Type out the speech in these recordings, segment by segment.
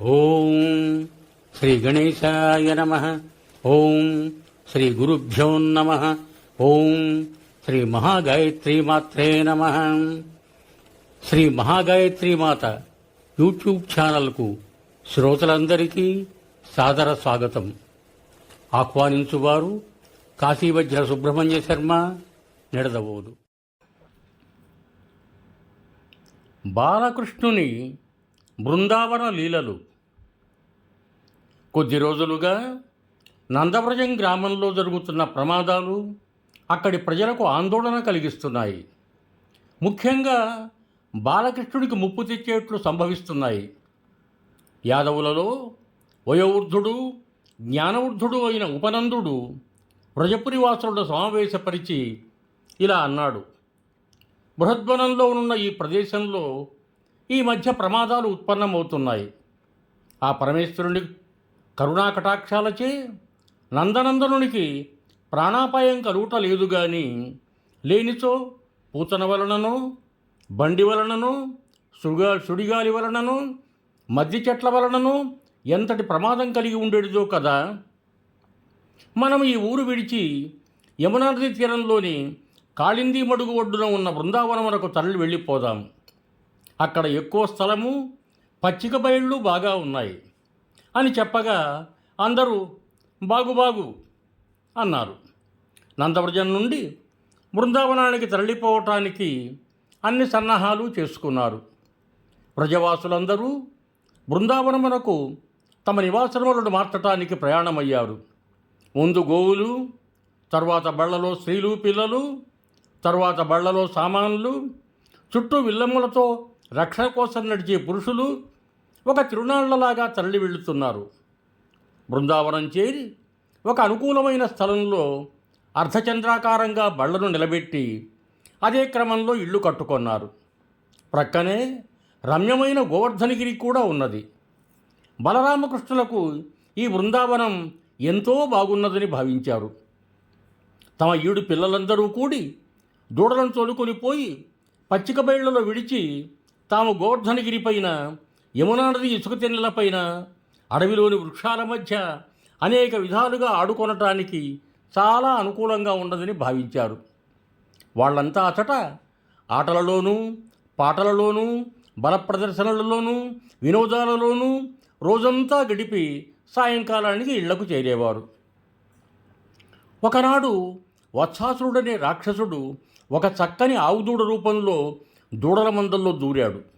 ఓం శ్రీ గణేశాయ నమ. ఓం శ్రీ గురుభ్యో నమ. ఓం శ్రీ మహాగాయత్రి మాత్రే నమ. శ్రీ మహాగాయత్రి మాత యూట్యూబ్ ఛానల్కు శ్రోతలందరికీ సాదర స్వాగతం. ఆహ్వానించువారు కాశీవజ్ర సుబ్రహ్మణ్య శర్మ నిడదవోదు. బాలకృష్ణుని బృందావన లీలలు కొద్ది రోజులుగా నందవ్రజం గ్రామంలో జరుగుతున్న ప్రమాదాలు అక్కడి ప్రజలకు ఆందోళన కలిగిస్తున్నాయి. ముఖ్యంగా బాలకృష్ణుడికి ముప్పు తెచ్చేట్లు సంభవిస్తున్నాయి. యాదవులలో వయోవృద్ధుడు జ్ఞానవృద్ధుడు అయిన ఉపనందుడు వ్రజపురివాసులను సమావేశపరిచి ఇలా అన్నాడు. బృహద్వనంలో ఉన్న ఈ ప్రదేశంలో ఈ మధ్య ప్రమాదాలు ఉత్పన్నమవుతున్నాయి. ఆ పరమేశ్వరుని కరుణా కటాక్షాలచే నందనందనునికి ప్రాణాపాయం కలుగుట లేదు గాని లేనిచో పూతన వలననో బండి వలననో సుడిగా సుడిగాలి వలననో మద్ది చెట్ల వలననో ఎంతటి ప్రమాదం కలిగి ఉండేదో కదా! మనం ఈ ఊరు విడిచి యమునా నది తీరంలోని కాళింది మడుగు ఒడ్డున ఉన్న బృందావనమునకు తరలి వెళ్ళిపోదాం. అక్కడ ఎక్కువ స్థలము పచ్చిక బయళ్ళు బాగా ఉన్నాయి. అని చెప్పగా అందరూ బాగు బాగు అన్నారు. నందవ్రజం నుండి బృందావనానికి తరలిపోవటానికి అన్ని సన్నాహాలు చేసుకున్నారు. వ్రజవాసులందరూ బృందావనమునకు తమ నివాసములను మార్చటానికి ప్రయాణమయ్యారు. ముందు గోవులు తర్వాత బళ్ళలో స్త్రీలు పిల్లలు తర్వాత బళ్ళలో సామాన్లు చుట్టూ విల్లములతో రక్షణ కోసం నడిచే పురుషులు ఒక తిరునాళ్ళలాగా తరలి వెళుతున్నారు. బృందావనం చేరి ఒక అనుకూలమైన స్థలంలో అర్ధచంద్రాకారంగా బళ్ళను నిలబెట్టి అదే క్రమంలో ఇల్లు కట్టుకొన్నారు. ప్రక్కనే రమ్యమైన గోవర్ధనగిరి కూడా ఉన్నది. బలరామకృష్ణులకు ఈ బృందావనం ఎంతో బాగున్నదని భావించారు. తమ ఈడు పిల్లలందరూ కూడి దూడలను తోలుకొని పోయి పచ్చిక బయళ్ళలో విడిచి తాము గోవర్ధనగిరి పైన యమునా నది ఇసుక తెన్నెలపైన అడవిలోని వృక్షాల మధ్య అనేక విధాలుగా ఆడుకొనటానికి చాలా అనుకూలంగా ఉండదని భావించారు. వాళ్ళంతా అచట ఆటలలోనూ పాటలలోనూ బల ప్రదర్శనలలోనూ వినోదాలలోనూ రోజంతా గడిపి సాయంకాలానికి ఇళ్ళకు చేరేవారు. ఒకనాడు వత్సాసురుడనే రాక్షసుడు ఒక చక్కని ఆవుదూడ రూపంలో దూడల మందల్లో దూరాడు.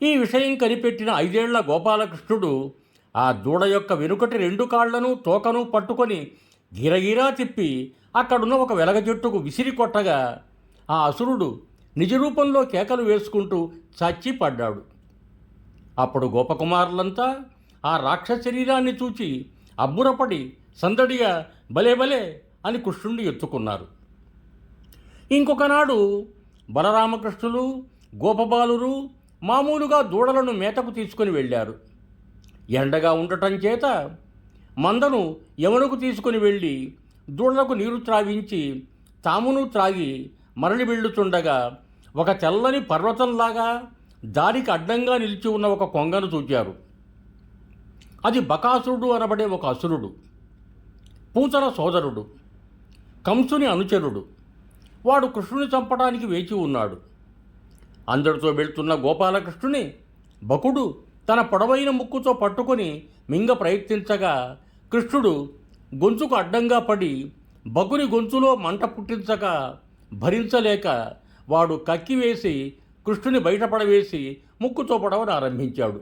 ఈ విషయం కనిపెట్టిన ఐదేళ్ళ గోపాలకృష్ణుడు ఆ దూడ యొక్క వెనుకటి రెండు కాళ్ళను తోకను పట్టుకొని గిరగిరా తిప్పి అక్కడున్న ఒక వెలగ చెట్టుకు విసిరి కొట్టగా ఆ అసురుడు నిజ రూపంలో కేకలు వేసుకుంటూ చచ్చి పడ్డాడు అప్పుడు గోపకుమారులంతా ఆ రాక్షస శరీరాన్ని చూచి అబ్బురపడి సందడిగా భలే భలే అని కృష్ణుణ్ణి ఎత్తుకున్నారు. ఇంకొకనాడు బలరామకృష్ణులు గోపబాలురు మామూలుగా దూడలను మేతకు తీసుకొని వెళ్ళారు. ఎండగా ఉండటం చేత మందను యమునకు తీసుకొని వెళ్ళి దూడలకు నీరు త్రావించి తామును త్రాగి మరలి వెళ్ళుతుండగా ఒక తెల్లని పర్వతంలాగా దారికి అడ్డంగా నిలిచి ఉన్న ఒక కొంగను చూచారు. అది బకాసురుడు అనబడే ఒక అసురుడు పూతన సోదరుడు కంసుని అనుచరుడు. వాడు కృష్ణుని చంపడానికి వేచి ఉన్నాడు. అందరితో వెళ్తున్న గోపాలకృష్ణుని బకుడు తన పొడవైన ముక్కుతో పట్టుకొని మింగ ప్రయత్నించగా కృష్ణుడు గొంతుకు అడ్డంగా పడి బకుని గొంతులో మంట పుట్టించగా భరించలేక వాడు కక్కివేసి కృష్ణుని బయటపడవేసి ముక్కుతో పడవను ఆరంభించాడు.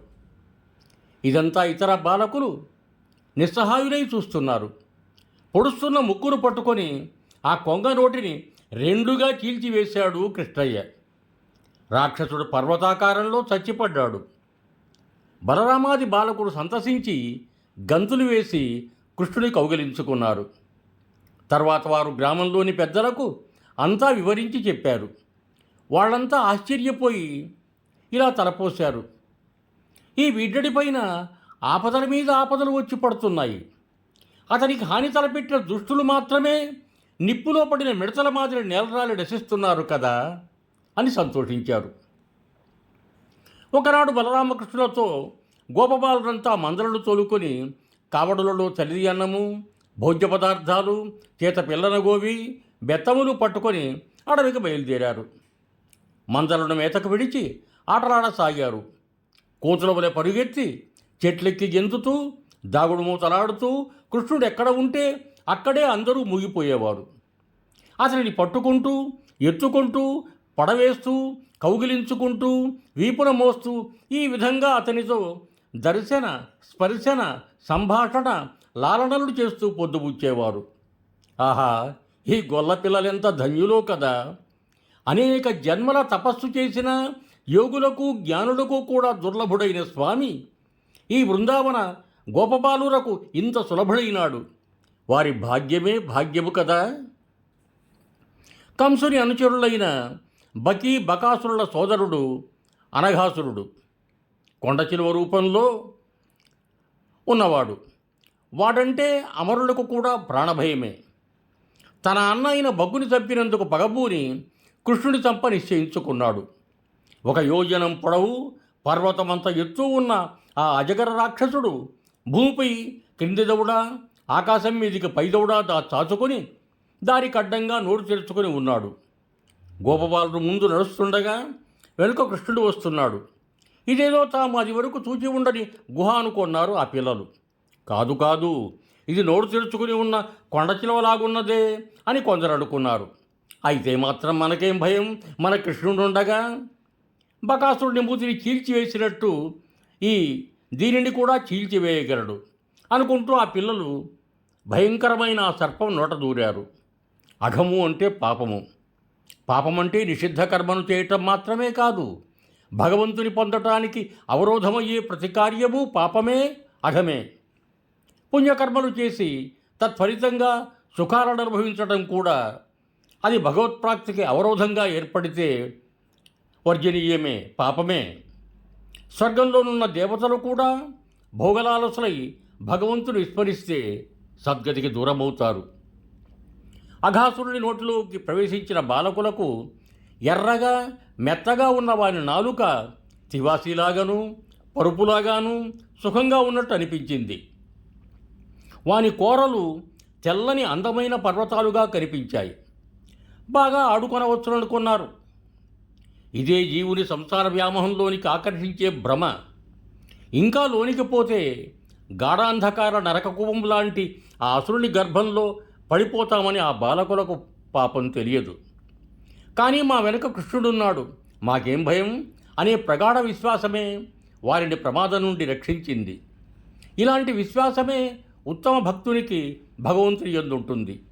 ఇదంతా ఇతర బాలకులు నిస్సహాయులై చూస్తున్నారు. పొడుస్తున్న ముక్కును పట్టుకొని ఆ కొంగ నోటిని రెండుగా చీల్చివేశాడు కృష్ణయ్య. రాక్షసుడు పర్వతాకారంలో చచ్చిపడ్డాడు. బలరామాది బాలకుడు సంతసించి గంతులు వేసి కృష్ణుని కౌగిలించుకున్నారు. తర్వాత వారు గ్రామంలోని పెద్దలకు అంతా వివరించి చెప్పారు. వాళ్ళంతా ఆశ్చర్యపోయి ఇలా తలపోశారు. ఈ వీడ్డడి పైన ఆపదల మీద ఆపదలు వచ్చి పడుతున్నాయి. అతనికి హాని తలపెట్టిన దుష్టులు మాత్రమే నిప్పులో పడిన మిడతల మాదిరి నేలరాలి నశిస్తున్నారు కదా. అని సంతోషించారు. ఒకనాడు బలరామకృష్ణులతో గోపబాలుడంతా మందలను తోలుకొని కావడులలో చలిది అన్నము భోజ్య పదార్థాలు చేత పిల్లన గోవి బెత్తములు పట్టుకొని అడవికి బయలుదేరారు. మందలను మేతకు విడిచి ఆటలాడసాగారు కోతుల వలె పరుగెత్తి చెట్లెక్కి గెంతుతూ దాగుడు మూతలాడుతూ కృష్ణుడు ఎక్కడ ఉంటే అక్కడే అందరూ ముగిపోయేవారు. అతనిని పట్టుకుంటూ ఎత్తుకుంటూ పడవేస్తూ కౌగిలించుకుంటూ వీపున మోస్తూ ఈ విధంగా అతనితో దర్శన స్పర్శన సంభాషణ లాలనలు చేస్తూ పొద్దుబుచ్చేవారు ఆహా ఈ గొల్ల పిల్లలెంత ధన్యులో కదా! అనేక జన్మల తపస్సు చేసిన యోగులకు జ్ఞానులకు కూడా దుర్లభుడైన స్వామి ఈ బృందావన గోపబాలురకు ఇంత సులభుడైనాడు. వారి భాగ్యమే భాగ్యము కదా! కంసుని అనుచరులైన బకీ బకాసురుల సోదరుడు అనఘాసురుడు. కొండచిలువ రూపంలో ఉన్నవాడు. వాడంటే అమరులకు కూడా ప్రాణభయమే. తన అన్న అయిన బగ్గుని చంపినందుకు పగబూని కృష్ణుడి చంప నిశ్చయించుకున్నాడు. ఒక యోజనం పొడవు పర్వతమంత ఎత్తు ఉన్న ఆ అజగర రాక్షసుడు భూమిపై క్రింది దౌడా ఆకాశం మీదికి పైదౌడా దా చాచుకొని దారికి అడ్డంగా నోరు తెరుచుకొని ఉన్నాడు. గోపబాలుడు ముందు నడుస్తుండగా వెనుక కృష్ణుడు వస్తున్నాడు. ఇదేదో తాము అది వరకు చూచి ఉండని గుహ అనుకున్నారు ఆ పిల్లలు. కాదు కాదు ఇది నోరు తెరుచుకుని ఉన్న కొండ చిలవలాగున్నదే అని కొందరు అనుకున్నారు. అయితే మాత్రం మనకేం భయం? మన కృష్ణుడు ఉండగా బకాసురుడి మూతిని చీల్చివేసినట్టు ఈ దీనిని కూడా చీల్చివేయగలడు అనుకుంటూ ఆ పిల్లలు భయంకరమైన ఆ సర్పం నోట దూరారు. అఘము అంటే పాపము. పాపమంటే నిషిద్ధ కర్మను చేయటం మాత్రమే కాదు. భగవంతుని పొందటానికి అవరోధమయ్యే ప్రతి కార్యము పాపమే అఘమే పుణ్యకర్మలు చేసి తత్ఫలితంగా సుఖాలను అనుభవించడం కూడా అది భగవత్ప్రాప్తికి అవరోధంగా ఏర్పడితే వర్జనీయమే పాపమే. స్వర్గంలోనున్న దేవతలు కూడా భోగలాలసులై భగవంతుని విస్మరిస్తే సద్గతికి దూరమవుతారు. అఘాసురుని నోటిలోకి ప్రవేశించిన బాలకులకు ఎర్రగా మెత్తగా ఉన్న వాని నాలుక తివాసీలాగాను పరుపులాగాను సుఖంగా ఉన్నట్టు అనిపించింది. వాని కోరలు తెల్లని అందమైన పర్వతాలుగా కనిపించాయి. బాగా ఆడుకొనవచ్చుననుకున్నారు. ఇదే జీవుని సంసార వ్యామోహంలోనికి ఆకర్షించే భ్రమ. ఇంకా లోనికి పోతే గాఢాంధకార నరకకువం లాంటి ఆ అసురుని గర్భంలో పడిపోతామని ఆ బాలకులకు పాపం తెలియదు. కానీ మా వెనుక కృష్ణుడున్నాడు. మాకేం భయం? అనే ప్రగాఢ విశ్వాసమే వారిని ప్రమాదం నుండి రక్షించింది. ఇలాంటి విశ్వాసమే ఉత్తమ భక్తునికి భగవంతుని ఎందుంటుంది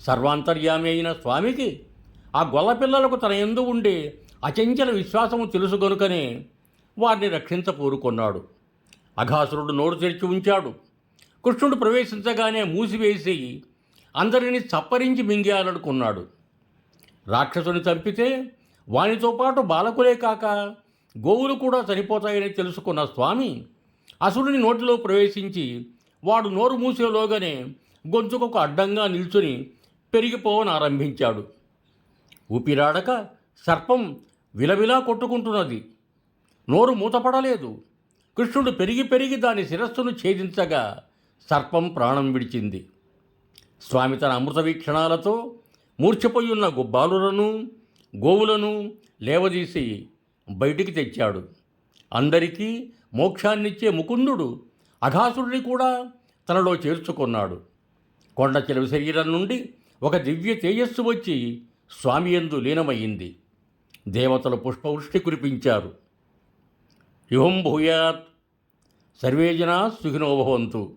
సర్వాంతర్యామి అయిన స్వామికి ఆ గొల్లపిల్లలకు తన ఎందు ఉండే అచంచల విశ్వాసము తెలుసు గనుకనే వారిని రక్షించకోరుకున్నాడు అఘాసురుడు నోరు తెరిచి ఉంచాడు. కృష్ణుడు ప్రవేశించగానే మూసివేసి అందరిని చప్పరించి మింగేయాలనుకున్నాడు. రాక్షసుని చంపితే వానితో పాటు బాలకులే కాక గోవులు కూడా చనిపోతాయని తెలుసుకున్న స్వామి అసురుని నోటిలో ప్రవేశించి వాడు నోరు మూసేలోగానే గొంతుకొక అడ్డంగా నిల్చుని పెరిగిపోవనారంభించాడు. ఊపిరాడక సర్పం విలవిలా కొట్టుకుంటున్నది. నోరు మూతపడలేదు. కృష్ణుడు పెరిగి పెరిగి దాని శిరస్సును ఛేదించగా సర్పం ప్రాణం విడిచింది. స్వామి తన అమృత వీక్షణాలతో మూర్ఛపోయున్న గుబ్బాలులను గోవులను లేవదీసి బయటికి తెచ్చాడు. అందరికీ మోక్షాన్నిచ్చే ముకుందుడు అఘాసుడిని కూడా తనలో చేర్చుకున్నాడు. కొండ చెలవి శరీరం నుండి ఒక దివ్య తేజస్సు వచ్చి స్వామి యందు లీనమయ్యింది. దేవతలు పుష్పవృష్టి కురిపించారు. యుహం భూయాత్. సర్వే సుఖినోభవంతు